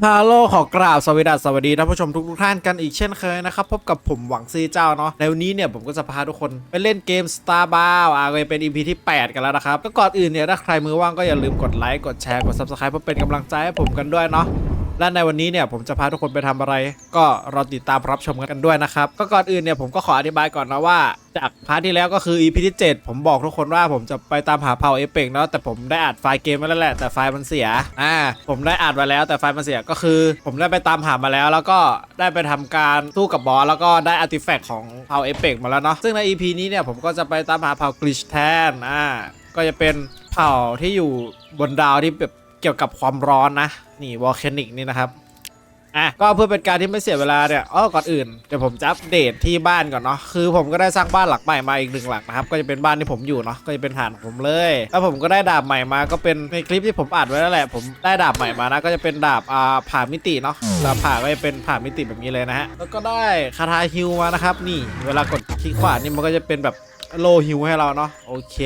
ฮัลโหลขอกราบสวัสดีสวัสดีท่านผู้ชมทุกทุกท่านกันอีกเช่นเคยนะครับ พบกับผมหวังซีเจ้าเนาะในวันนี้เนี่ยผมก็จะพาทุกคนไปเล่นเกม Star b o u อะก็เป็น EP ที่ 8 กันแล้วนะครับ ก็ก่อนอื่นเนี่ยถ้าใครมือว่างก็อย่าลืมกดไลค์ กดแชร์ กด Subscribe เพื่อเป็นกำลังใจให้ผมกันด้วยเนาะ และในวันนี้เนี่ยผมจะพาทุกคนไปทำอะไร ก็รอติดตามรับชมกันด้วยนะครับ ก็ก่อนอื่นเนี่ยผมก็ขออธิบายก่อนนะว่า จากพาร์ทที่แล้วก็คือ EP ที่ 7 ผมบอกทุกคนว่าผมจะไปตามหาเผ่าเอเปกเนาะแต่ผมได้อัดไฟล์เกมไว้แล้วแหละแต่ไฟล์มันเสียอ่าผมได้อัดไว้แล้วแต่ไฟล์มันเสียก็คือ ผมได้ไปตามหามาแล้ว แล้วก็ได้ไปทำการสู้กับบอสแล้วก็ได้อาร์ติแฟกต์ของเผ่าเอเปกมาแล้วเนาะซึ่งใน EP นี้เนี่ยผมก็จะไปตามหาเผ่ากลิชแทนอ่าก็จะเป็นเผ่าที่อยู่บนดาวที่แบบเกี่ยวกับความร้อนนะ นี่วอลเคนิกนี่นะครับอะก็เพื่อเป็นการที่ไม่เสียเวลาเนี่ยอ้อก่อนอื่นเดี๋ยวผมจะอัปเดตที่บ้านก่อนเนาะคือผมก็ได้สร้างบ้านหลังใหม่มาอีกหนึ่งหลังนะครับก็จะเป็นบ้านที่ผมอยู่เนาะก็จะเป็นฐานของผมเลยแล้วผมก็ได้ดาบใหม่มาก็เป็นในคลิปที่ผมอัดไว้แล้วแหละ ผมได้ดาบใหม่มานะก็จะเป็นดาบอ่าผ่ามิติเนาะดาบผ่าก็จะเป็นผ่ามิติแบบนี้เลยนะฮะแล้วก็ได้คาถาฮิวมานะครับนี่เวลากดคลิกขวานี่มันก็จะเป็นแบบโลฮิวให้เราเนาะโอเค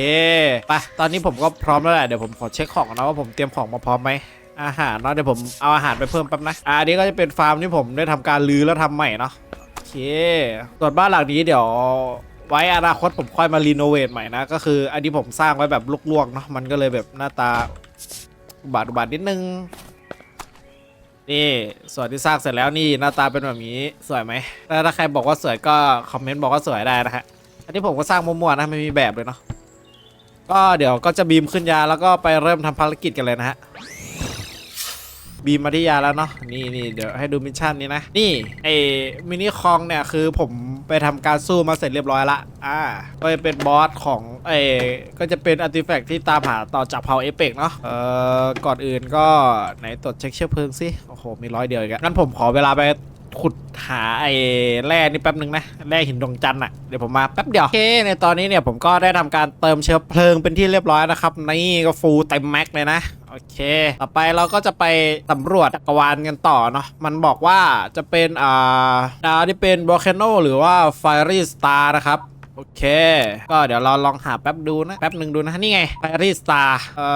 ไปตอนนี้ผมก็พร้อมแล้วแหละเดี๋ยวผมขอเช็คของก่อนนะว่าผมเตรียมของมาพร้อมไหม อาหารเนาะเดี๋ยวผมเอาอาหารไปเพิ่มแป๊บนะอะอันนี้ก็จะเป็นฟาร์มที่ผมได้ทำการรื้อแล้วทำใหม่เนาะโอเคส่วนบ้านหลังนี้เดี๋ยว ไว้อนาคตผมค่อยมารีโนเวทใหม่นะ ก็คืออันนี้ผมสร้างไว้แบบลวกๆเนาะมันก็เลยแบบหน้าตาอุบาทอุบาทนิดนึงนี่ส่วนที่สร้างเสร็จแล้วนี่หน้าตาเป็นแบบนี้สวยไหมถ้าใครบอกว่าสวยก็คอมเมนต์บอกว่าสวยได้นะฮะอันนี้ผมก็สร้างมั่วๆนะไม่มีแบบเลยเนาะก็เดี๋ยวก็จะบีมขึ้นยาแล้วก็ไปเริ่มทำภารกิจกันเลยนะฮะ บีมมาที่ยาแล้วเนาะนี่นี่เดี๋ยวให้ดูมิชชั่นนี้นะ นี่ไอมินิคองเนี่ยคือผมไปทำการสู้มาเสร็จเรียบร้อยละอ่าก็จะเป็นบอสของไอก็จะเป็นอาร์ติแฟกต์ที่ตามหาต่อจากเผาเอเปกเนาะเอ่อก่อนอื่นก็ไหนตรวจเช็คเชื้อเพลิงสิโอ้โหมีร้อยเดียวอีกงั้นผมขอเวลาไป ขุดหาไอ้แร่นี่แป๊บหนึ่งนะแร่หินดวงจันทร์อะเดี๋ยวผมมาแป๊บเดียวโอเคในตอนนี้เนี่ยผมก็ได้ทำการเติมเชื้อเพลิงเป็นที่เรียบร้อยนะครับนี่ก็ฟูลเต็มแม็กเลยนะโอเค ต่อไปเราก็จะไปสำรวจจักรวาลกันต่อเนาะ มันบอกว่าจะเป็นอ่าดาวที่เป็น volcano หรือว่า fiery star นะครับ โอเค ก็เดี๋ยวเราลองหาแป๊บดูนะ แป๊บหนึ่งดูนะ นี่ไง fiery star เอ่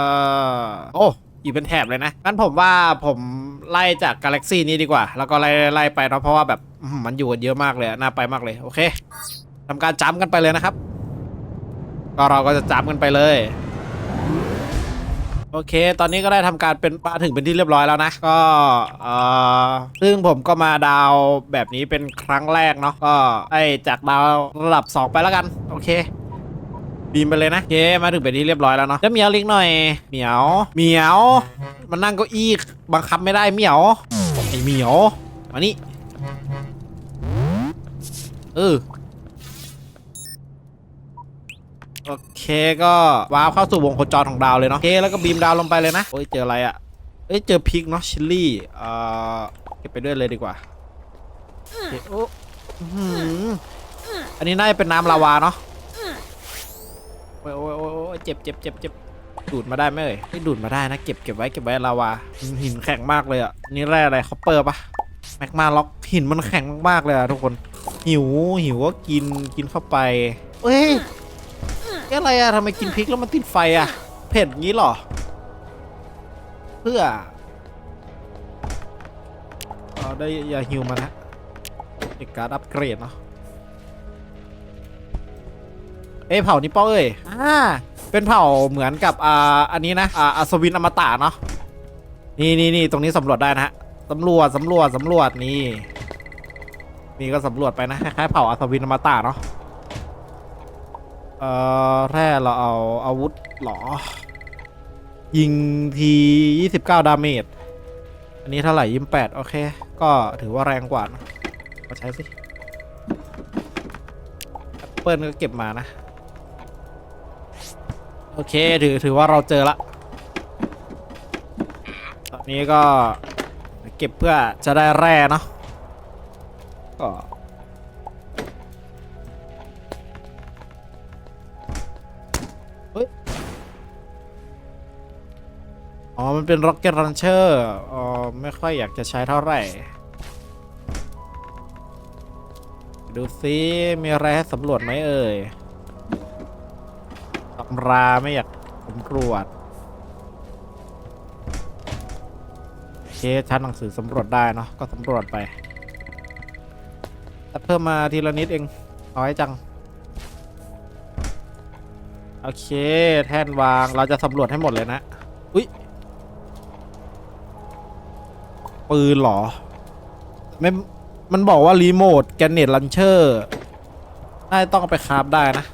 อ โอ้ อยู่เป็นแถบเลยนะงั้นผมว่าผมไล่จากกาแล็กซี่นี้ดีกว่า แล้วก็ไล่ไล่ไปเนาะเพราะว่าแบบอื้อหือมันอยู่กันเยอะมากเลยอะน่าไปมากเลยโอเคทำการจ้ำกันไปเลยนะครับ ก็เราก็จะจ้ำกันไปเลย โอเค ตอนนี้ก็ได้ทำการเป็นมาถึงเป็นที่เรียบร้อยแล้วนะ ก็เอ่อซึ่งผมก็มาดาวแบบนี้เป็นครั้งแรกเนาะ ก็ได้จากดาวระดับ 2 ไปแล้วกัน โอเค บีมไปเลยนะโอเคมาถึงเป็นที่เรียบร้อยแล้วเนาะแล้วเหมียวลิงหน่อยเหมียวเหมียว มันนั่งเก้าอี้บังคับไม่ได้เหมียวไอเหมียวมานี่เออโอเคก็วาวเข้าสู่วงโคจรของดาวเลยเนาะโอเคแล้วก็บีมดาวลงไปเลยนะโอ้ยเจออะไรอะ่ะเอ้ยเจอพริกเนาะชิลลี่เอ่อเก็บไปด้วยเลยดีกว่าโอเคโอ้อื้อหืออันนี้น่าจะเป็นน้ำลาวาเนาะ โอ้ยโอ้ยโอ้ยเจ็บเจ็บเจ็บเจ็บดูดมาได้ไหมเอ่ยไม่ดูดมาได้นะ เก็บเก็บไว้เก็บไว้ลาวาหินแข็งมากเลยอะ นี่แร่อะไรคอปเปอร์ปะแมกมาล็อกหินมันแข็งมากๆเลยอะทุกคน หิวหิวก็กินกินเข้าไปเอ้ยแกอะไรอะทำไมกินพริกแล้วมันติดไฟอะเผ็ดงี้หรอ เพื่อเอาได้ยาฮิวมานะเอกการอัปเกรดเนาะ เอ้ยเผ่านี้ป้อเอ้ยอ่าเป็นเผ่าเหมือนกับอ่าอันนี้นะอ่าอัศวินอมตะเนาะนี่นี่นี่ตรงนี้สำรวจได้นะฮะสำรวจสำรวจสำรวจนี่นี่ก็สำรวจไปนะคล้ายๆเผ่าอัศวินอมตะเนาะเอ่อแร่เราเอาอาวุธหรอ ยิงที29 ดาเมจ อันนี้เท่าไหร่ยิม8โอเค ก็ถือว่าแรงกว่านะมาใช้สิแอปเปิลก็เก็บมานะ โอเคถือถือว่าเราเจอละ ตอนนี้ก็เก็บเพื่อจะได้แร่เนาะก็อ๋อ มันเป็น Rocket Launcher อ๋อ ไม่ค่อยอยากจะใช้เท่าไหร่ ดูซิมีอะไรให้สำรวจไหมเอ่ย ราไม่อยากสำรวจชั้นหนังสือสำรวจได้เนาะก็สำรวจไป แต่เพิ่มมาทีละนิดเองน้อยจัง โอเค แท่นวางเราจะสำรวจให้หมดเลยนะ อุ้ยปืนหรอไม่มันบอกว่า รีโมทแกนเนตลันเชอร์น่าจะต้องไปคราฟได้นะ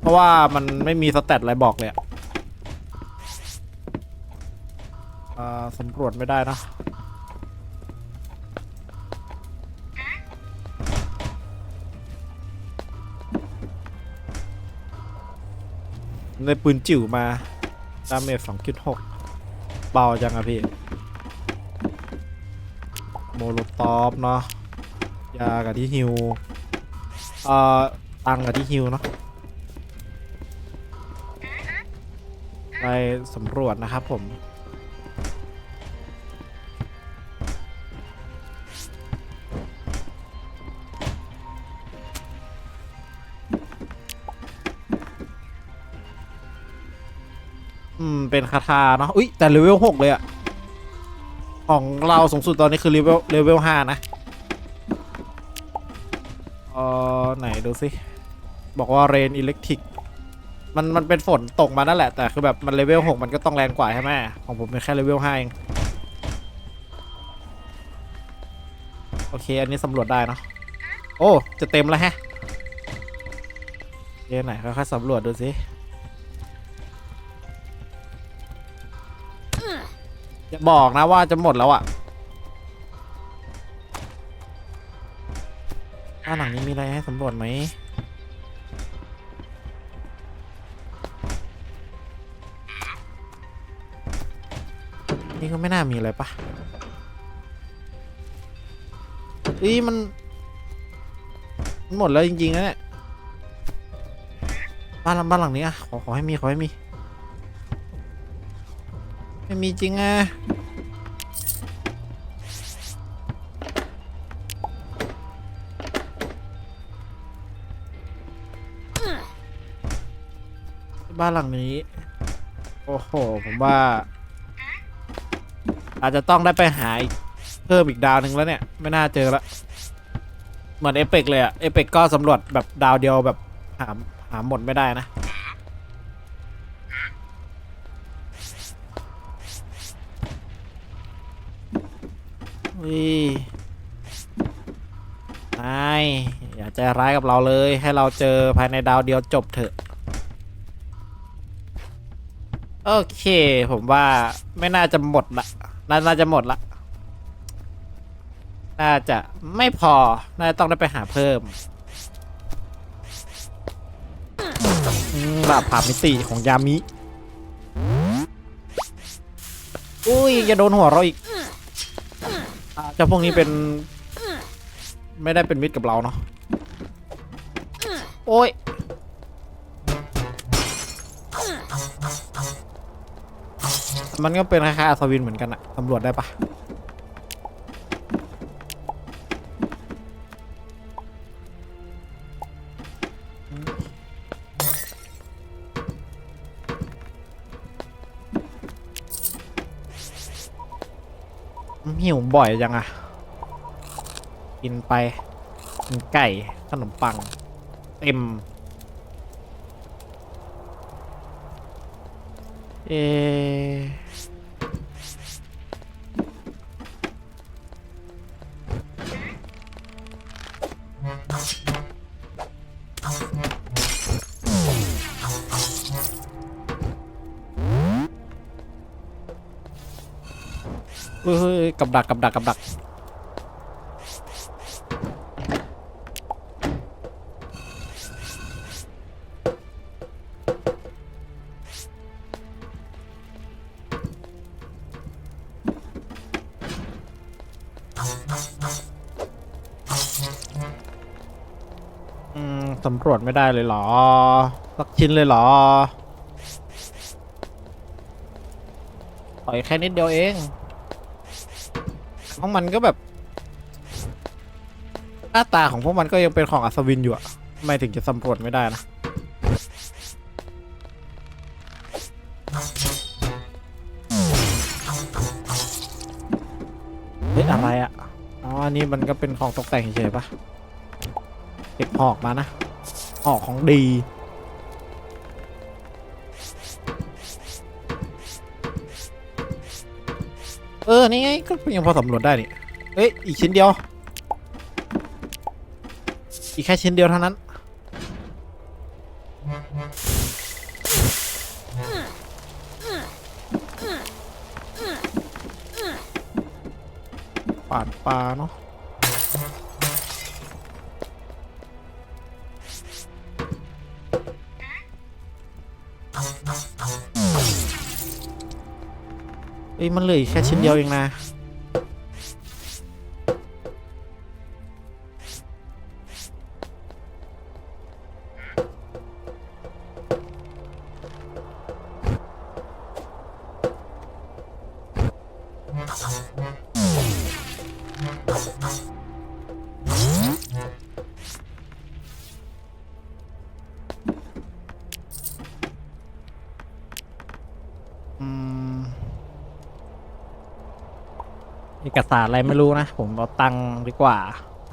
เพราะว่ามันไม่มีสเตตอะไรบอกเลยอะอ่าสำรวจไม่ได้นะ ในปืนจิ๋วมา ดาเมจ2.6เบาจังอะพี่ โมโลตอฟเนาะยากับที่ฮิว เอ่อ ตังกับที่ฮิวเนาะ ไปสำรวจนะครับผม อืม เป็นคาถาเนาะ อุ้ยแต่เลเวลหกเลยอะของเราสูงสุดตอนนี้คือเลเวลเลเวลห้านะเออไหนดูสิ บอกว่าเรนอิเล็กทริก มันมันเป็นฝนตกมานั่นแหละแต่คือแบบมันเลเวลหกมันก็ต้องแรงกว่าใช่ไหมของผมเป็นแค่เลเวลห้าเองโอเค อันนี้สำรวจได้เนาะโอ้ จะเต็มแล้วแฮะเดี๋ยวไหนค่อยๆสำรวจดูสิจะบอกนะว่าจะหมดแล้วอะบ้าหลังนี้มีอะไรให้สำรวจไหม นี่ก็ไม่น่ามีอะไรปะเอ้ยมันมัน หมดแล้วจริงๆนะเนี่ยบ้านหลังบ้านหลังนี้อะขอขอให้มีขอให้มี ไม่มีจริงอะบ้านหลังนี้ โอ้โห ผมว่า อาจจะต้องได้ไปหาเพิ่มอีกดาวหนึ่งแล้วเนี่ย ไม่น่าเจอละเหมือนเอเปกเลยอะเอเปกก็สำรวจแบบดาวเดียวแบบหาหาหมดไม่ได้นะวินายอย่าใจร้ายกับเราเลย ให้เราเจอภายในดาวเดียวจบเถอะ โอเค ผมว่าไม่น่าจะหมดละ น่าจะหมดละ น่าจะไม่พอ น่าจะต้องได้ไปหาเพิ่มอืมดาบผ่ามิติของยามิ อุ้ยอย่าโดนหัวเราอีกเจ้าพวกนี้เป็น ไม่ได้เป็นมิตรกับเราเนาะ โอ้ย มันก็เป็นคล้ายๆอัศวินเหมือนกันอะตำรวจได้ปะหิวบ่อยจังอะกินไปกินไก่ขนมปัง เต็ม เอ ฮ้ยเฮ้ยกับดักกับดักกับดักสำรวจไม่ได้เลยเหรอ สักชิ้นเลยเหรอต่อยแค่นิดเดียวเอง ของมันก็แบบ หน้าตาของพวกมันก็ยังเป็นของอัศวินอยู่อะทำไมถึงจะสำรวจไม่ได้นะออะไรอะอ๋ออันนี้มันก็เป็นของตกแต่งเฉยๆปะเก็บหอกมานะหอกของดี เออ นี่ไง ก็ยังพอสำรวจได้นี่เอ้ย อีกชิ้นเดียว อีกแค่ชิ้นเดียวเท่านั้น ปาดปลาเนาะ เอ้ยมันเหลืออีกแค่ชิ้นเดียวเองนะ อะไรไม่รู้นะ ผมเอาตังค์ดีกว่า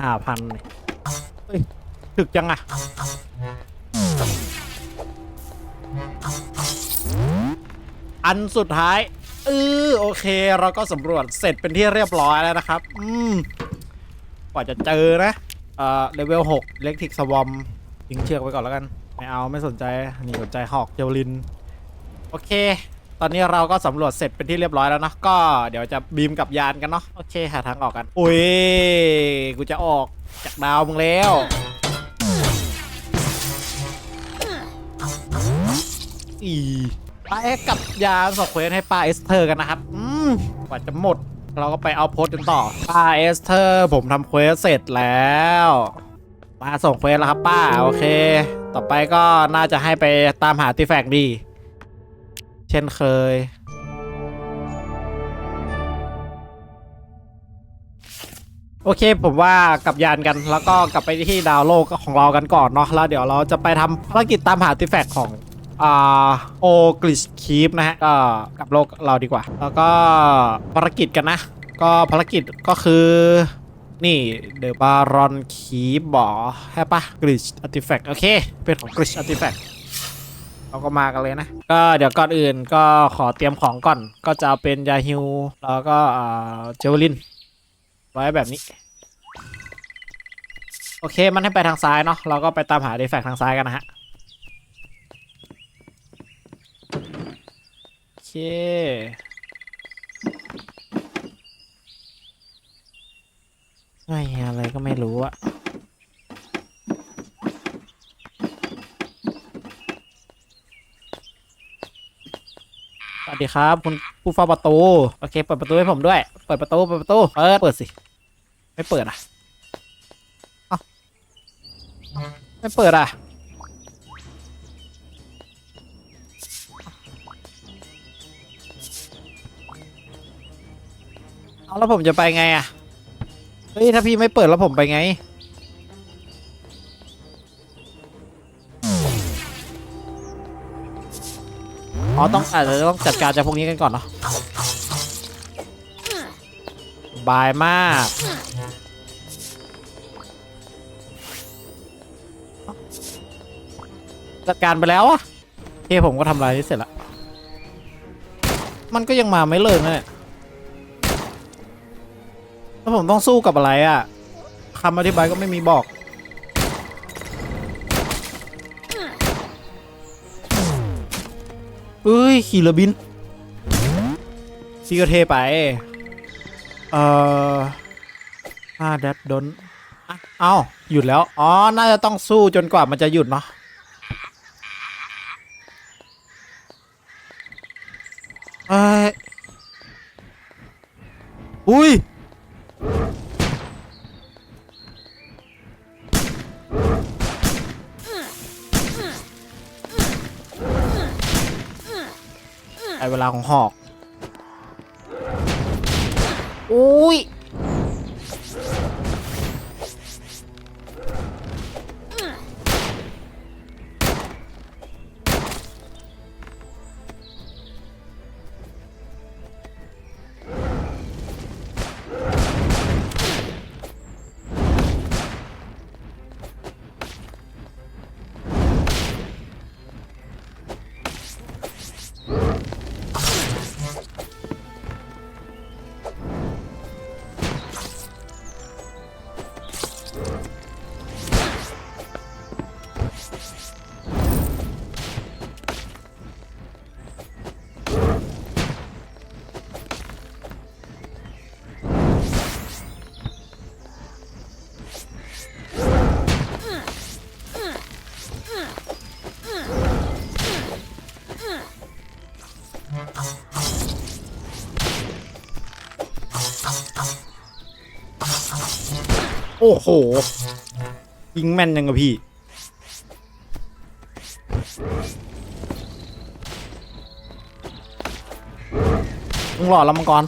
ห้าพันเฮ้ยถึกจังอะอันสุดท้ายเออโอเค เราก็สำรวจเสร็จเป็นที่เรียบร้อยแล้วนะครับ อืมกว่าจะเจอนะ เอ่อเลเวล6เล็กทิกสวอมทิ้งเชือกไว้ก่อนแล้วกัน ไม่เอาไม่สนใจ นี่สนใจหอกเจวลิน โอเค ตอนนี้เราก็สำรวจเสร็จเป็นที่เรียบร้อยแล้วนะก็เดี๋ยวจะบีมกับยานกันเนาะโอเคหาทางออกกันอุ้ยกูจะออกจากดาวมึงแล้วอีไปกับยานสอบเควสให้ป้าเอสเธอร์กันนะครับอืมกว่าจะหมด เราก็ไปเอาโพสต์กันต่อป้าเอสเธอร์ผมทำเควสเสร็จแล้วมาส่งเควสแล้วครับป้าโอเค ต่อไปก็น่าจะให้ไปตามหาติแฟกดี ช่นเคย โอเคผมว่ากลับยานกันแล้วก็กลับไปที่ดาวโลกของเรากันก่อนเนาะแล้วเดี๋ยวเราจะไปทำภารกิจตามหาติแฟกของอ่าโอกลิชคีปนะฮะก็กลับโลกเราดีกว่า แล้วก็ภารกิจกันนะ ก็ภารกิจก็คือนี่เดอะบารอนคีบบอใช่ปะกริชอาร์ติแฟกต์โอเค เป็นของกริชอาร์ติแฟกต์ เราก็มากันเลยนะ ก็เดี๋ยวก่อนอื่นก็ขอเตรียมของก่อน ก็จะเอาเป็นยาฮิวแล้วก็เจวลิน ไว้แบบนี้ โอเคมันให้ไปทางซ้ายเนาะเราก็ไปตามหาดีแฟกทางซ้ายกันนะฮะโอเคไม่อะไรก็ไม่รู้อะ สวัสดีครับ คุณผู้เฝ้าประตู โอเค เปิดประตูให้ผมด้วย เปิดประตู เปิดประตู เปิด เปิดสิ ไม่เปิดอะเอ้าไม่เปิดอะ เอาแล้วผมจะไปไงอะ เฮ้ย ถ้าพี่ไม่เปิดแล้วผมไปไง อ๋อต้องอาจจะต้องจัดการจากพวกนี้กันก่อนเนาะบายมากจัดการไปแล้วอะโอเคผมก็ทำลายนี้เสร็จละมันก็ยังมาไม่เลิกนะเนี่ยแล้วผมต้องสู้กับอะไรอะคำอธิบายก็ไม่มีบอก เอ้ย ขี่เรือบินซีก็เทไป เอ่ออาแดดดนเอ้าหยุดแล้ว อ๋อ น่าจะต้องสู้จนกว่ามันจะหยุดเนาะเอ้ยอุ้ย อ้โห ยิงแม่นยังกะพี่ มึงหล่อแล้วมังกร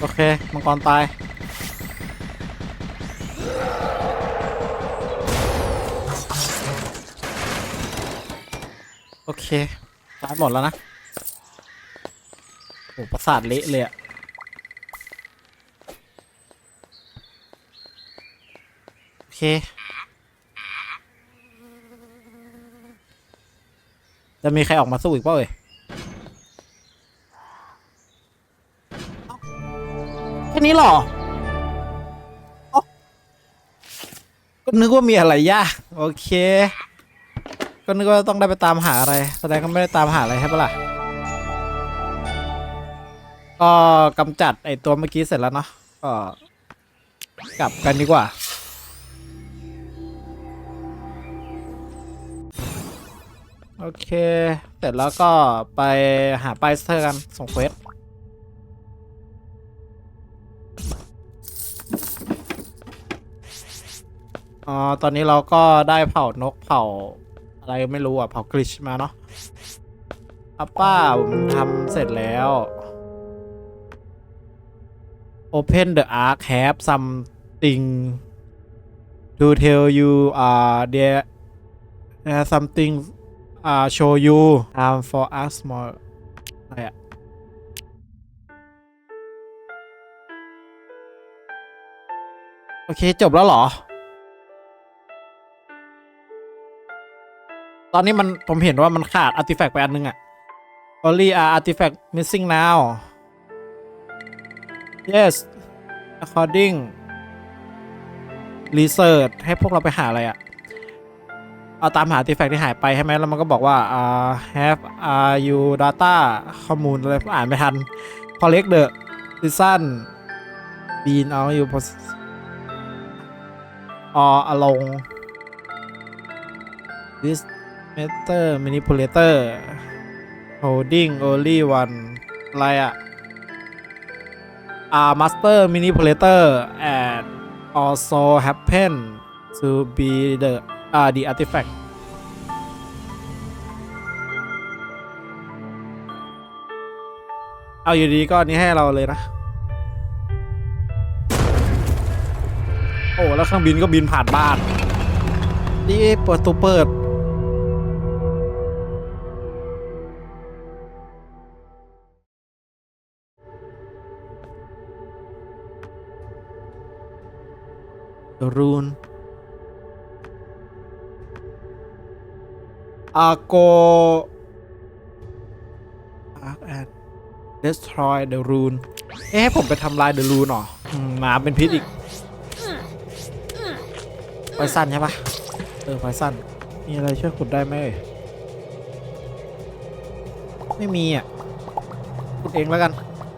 โอเค มังกรตาย เคตายหมดแล้วนะโอ้ประสาทเละเลยอะโอเค จะมีใครออกมาสู้อีกเปล่าเอ่ยเอ้แค่นี้เหรออ้าก็นึกว่ามีอะไรยาก โอเค ก็นึกว่าต้องได้ไปตามหาอะไร แสดงก็ไม่ได้ตามหาอะไรใช่ปะล่ะ ก็กำจัดไอตัวเมื่อกี้เสร็จแล้วเนาะ ก็กลับกันดีกว่า โอเค เสร็จแล้วก็ไปหาไปสเตอร์กัน ส่งเควสอ๋อ ตอนนี้เราก็ได้เผานกเผา อะไรไม่รู้อะเผากริชมาเนาะอัปป้าผมทำเสร็จแล้ว Open the ark have something to tell you uh there there's something uh show you time for us more อะไรอะโอเค จบแล้วเหรอ ตอนนี้มันผมเห็นว่ามันขาดอาร์ติแฟกต์ไปอันนึงอะ Only are artifact missing now Yes according research ให้พวกเราไปหาอะไรอะเอาตามหาอาร์ติแฟกต์ที่หายไปใช่ไหมแล้วมันก็บอกว่า uh, have are you data ข้อมูลอะไรอ่านไม่ทัน collect the season bean out you post or along this matter manipulator holding only one อะไรอะ are master manipulator and also happen to be the uh, the artifact เอาอยู่ดีก็อันนี้ให้เราเลยนะ โอ้ แล้วเครื่องบินก็บินผ่านบ้าน นี่เปิดตัวเปิด รูนอาโก Arc and destroy the rune เอ๊ะให้ผมไปทำลาย the rune เหรอมหมาเป็นพิษอีกไฟสั้นใช่ปะเออไฟสั้น มีอะไรช่วยขุดได้ไหมไม่มีอะ ขุดเองแล้วกัน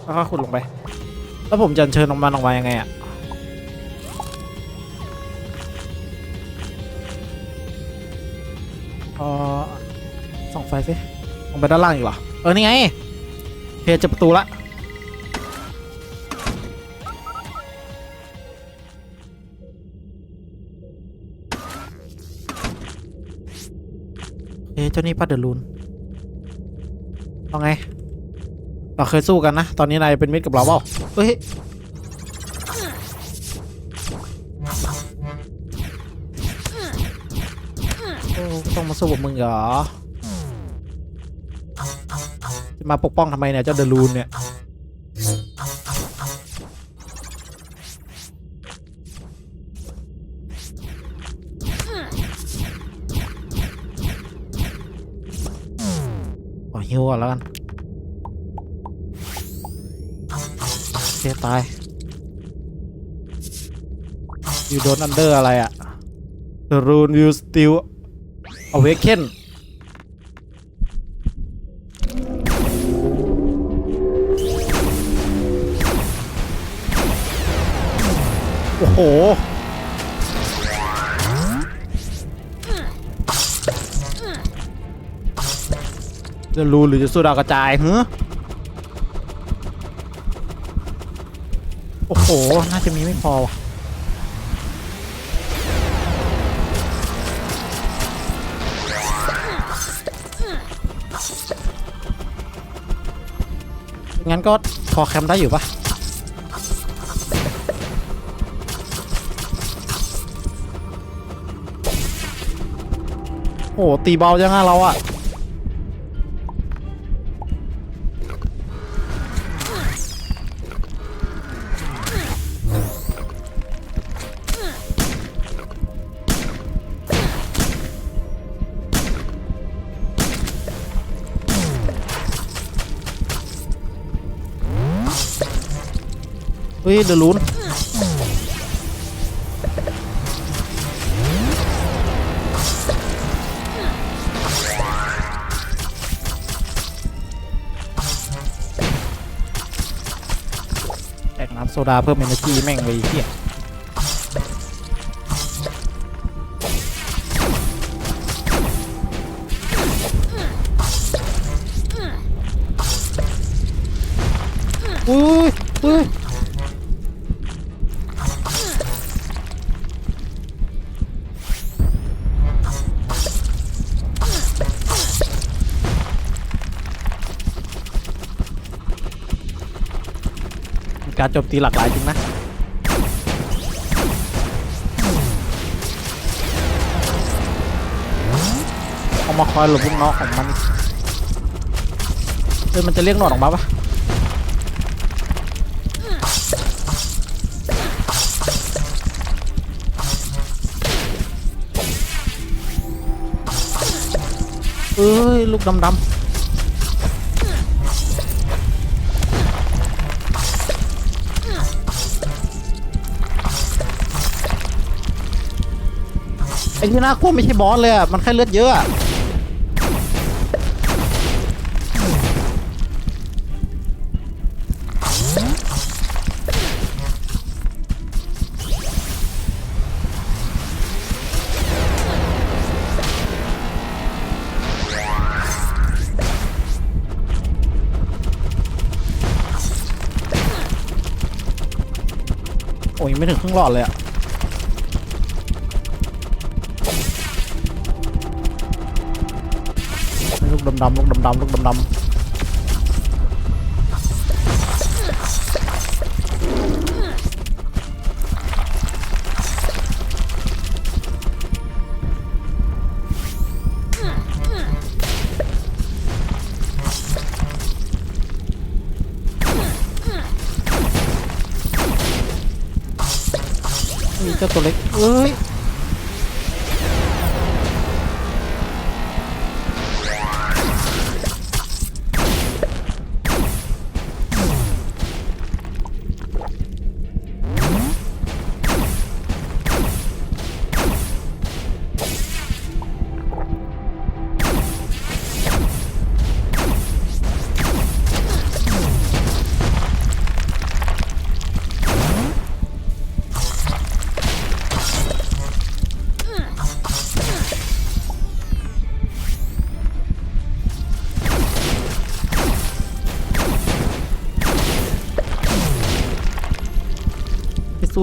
แล้วก็ขุดลงไป แล้วผมจะเชิญลงมาลงมายังไงอะ เออส่องไฟสิลงไปด้านล่างอีกเหรอ เออ นี่ไงเพจจะประตูละเอ๊เจ้านี่พัดเดอรูนเอาไง เราเคยสู้กันนะ ตอนนี้นายเป็นมิตรกับเราเปล่าเฮ้ย สู้กับมึงเหรอ จะมาปกป้องทำไมเนี่ยเจ้าเดลูนเนี่ยขอฮิวก่อนแล้วกันโอเคตาย อยู่โดนอันเดอร์อะไรอะ The rune will still เอเวกเคนโอ้โห จะรู้หรือจะสู้ดาวกระจายเฮ้โอ้โห น่าจะมีไม่พอว่ะ ก็พอแคมได้อยู่ปะโอ้ตีเบาจังอะเราอะ ฮ้ยเดือดรุนแตกน้ำโซดาเพิ่มเอเนจีแม่งเลยเฮีย โจมตีหลากหลายจริงนะเอามาคอยหลบลูกน้องของมันเฮ้ยมันจะเรียกหนวดออกมาปะเอ้ยลูกดำๆ ไอ้ที่น่ากลัวไม่ใช่บอสเลยอะ มันแค่เลือดเยอะอะโอ้ยไม่ถึงครึ่งหลอดเลยอะ ลูกดำๆลูกดำๆลูก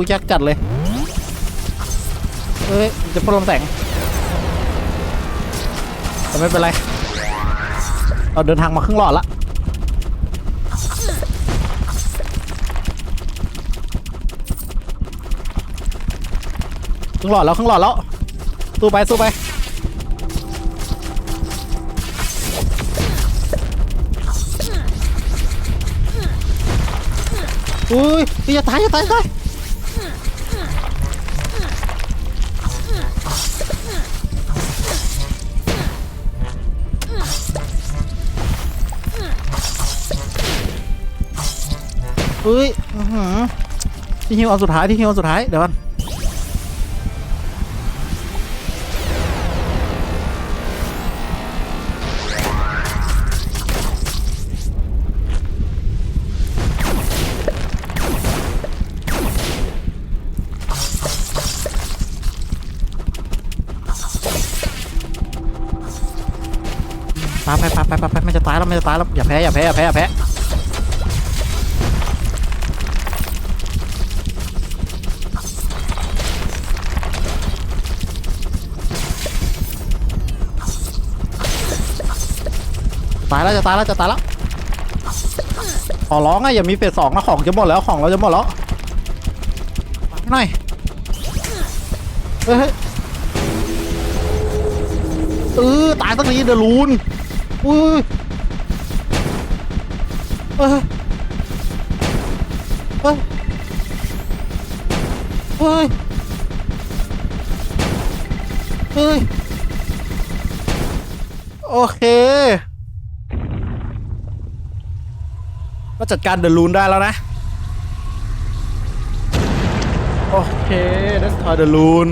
ยไปสู้ยากจัดเลยเอ้ยจะพ่นลมแสงแต่ไม่เป็นไรเราเดินทางมาครึ่งหลอดละครึ่งหลอดแล้วครึ่งหลอดแล้วสู้ไปสู้ไปอุ้ยอย่าตายอย่าตายอย่าตาย อุ้ยพี่ฮิวเอาสุดท้ายพี่ฮิวเอาสุดท้ายเดี๋ยวก่อนไปไปไปไปไปม่จะตายแล้วไม่จะตายแล้วอย่าแพ้อย่าแพ้อย่าแพ้อย่าแพ้ ตายแล้วจะตายแล้วจะตายแล้วขอร้องอะอย่ามีเฟสสองนะของจะหมดแล้วของเราจะหมดแล้วไปหน่อยเฮ้ยเฮ้ยเออตายสักทีเดอะลูนอุ้ย ก็จัดการเดอะลูนได้แล้วนะ โอเคดัสทอยเดอะลูน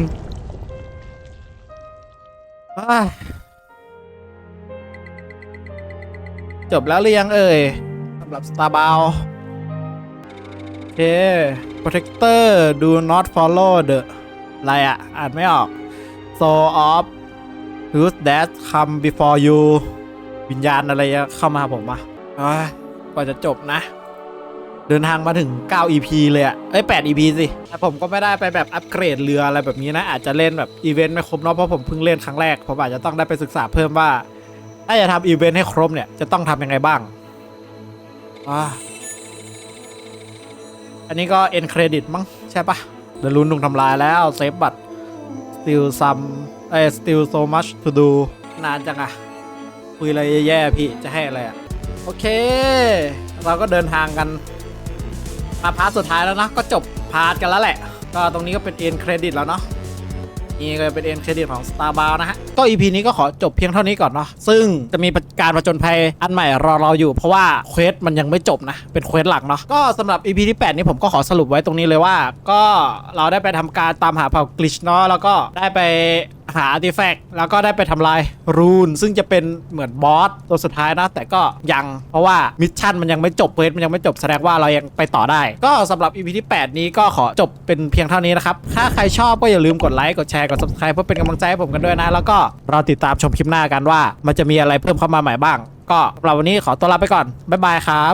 จบแล้วหรือยังเอ่ยสำหรับ Star b o u โอเค Protector do not follow the อะไรอะอ่านไม่ออก so of who's that come before you วิญญาณอะไรเข้ามาผมอะ กว่าจะจบนะ เดินทางมาถึง 9 EP เลยอะเอ้ย8 EP สิแต่ผมก็ไม่ได้ไปแบบอัปเกรดเรืออะไรแบบนี้นะ อาจจะเล่นแบบอีเวนต์ไม่ครบเนาะเพราะผมเพิ่งเล่นครั้งแรกผมอาจจะต้องได้ไปศึกษาเพิ่มว่าถ้าจะทำอีเวนต์ให้ครบเนี่ยจะต้องทำยังไงบ้างอ่าอันนี้ก็เอ็นเครดิตมั้งใช่ปะเดลุนถูกทำลายแล้วเซฟบัต still some เอ้ย still so much to do นานจังอะคุยอะไรแย่ๆพี่จะให้อะไรอะ โอเค เราก็เดินทางกัน มาพาร์ทสุดท้ายแล้วนะ ก็จบพาร์ทกันแล้วแหละ ก็ตรงนี้ก็เป็นเอ็นเครดิตแล้วเนาะ นี่ก็เป็นเอ็นเครดิตของ Star b o u นะฮะ ก็ EP นี้ก็ขอจบเพียงเท่านี้ก่อนเนาะ ซึ่งจะมีการผจญภัยอันใหม่รอเราอยู่ เพราะว่าเควสมันยังไม่จบนะ เป็นเควสหลักเนาะ ก็สำหรับ EP ที่ 8 นี้ผมก็ขอสรุปไว้ตรงนี้เลยว่า ก็เราได้ไปทำการตามหาเผ่ากลิชเนาะ แล้วก็ได้ไปหาอาร์ติแฟกต์แล้วก็ได้ไปทำลายรูน ซึ่งจะเป็นเหมือนบอสตัวสุดท้ายนะ แต่ก็ยังเพราะว่ามิชชั่นมันยังไม่จบเควสมันยังไม่จบแสดงว่าเรายังไปต่อได้ ก็สำหรับ EP ที่ 8 นี้ก็ขอจบเป็นเพียงเท่านี้นะครับ ถ้าใครชอบก็อย่าลืมกดไลค์กดแชร์กด subscribe เพื่อเป็นกำลังใจให้ผมกันด้วยนะ แล้วก็เราติดตามชมคลิปหน้ากันว่า มันจะมีอะไรเพิ่มเข้ามาใหม่บ้าง ก็สำหรับวันนี้ขอตัวลาไปก่อนบ๊ายบายครับ